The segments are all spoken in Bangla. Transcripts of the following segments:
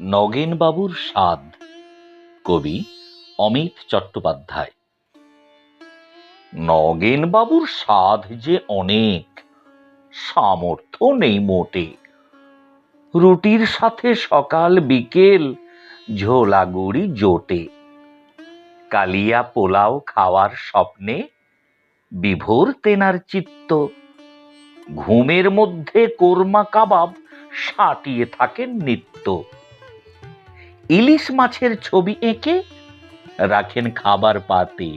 নগেনবাবুর স্বাদ কবি অমিত চট্টোপাধ্যায়। নগেনবাবুর স্বাদ যে অনেক, সামর্থ্য নেই মোটে। রুটির সাথে সকাল বিকেল ঝোলা গুড়ি জোটে। কালিয়া পোলাও খাওয়ার স্বপ্নে বিভোর তেনার চিত্ত। ঘুমের মধ্যে কোরমা কাবাব সাটিয়ে থাকেন নিত্য। ইলিশ মাছের ছবি এঁকে রাখেন খাবার পাতে।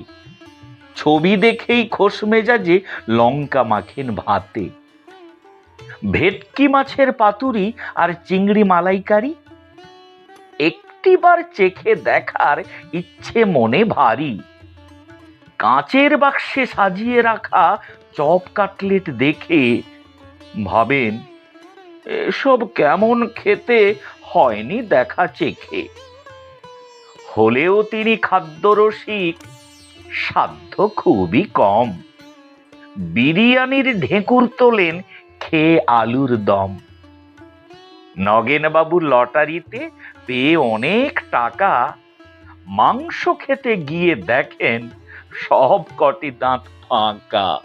ছবি দেখেই খোশ মেজাজে লঙ্কা মাখেন ভাতে। ভেটকি মাছের পাতুরি আর চিংড়ি মালাইকারি একটিবার চেখে দেখার ইচ্ছে মনে ভারী। কাঁচের বাক্সে সাজিয়ে রাখা চপ কাটলেট দেখে ভাবেন, এসব কেমন খেতে হয়নি দেখা চেখে। হলেও তিনি খাদ্যরসিক, সাধ্য খুবই কম। বিরিয়ানির ঢেকুর তোলেন খেয়ে আলুর দম। নগেনবাবু লটারিতে পেয়ে অনেক টাকা মাংস খেতে গিয়ে দেখেন সব কটি দাঁত ফাঁকা।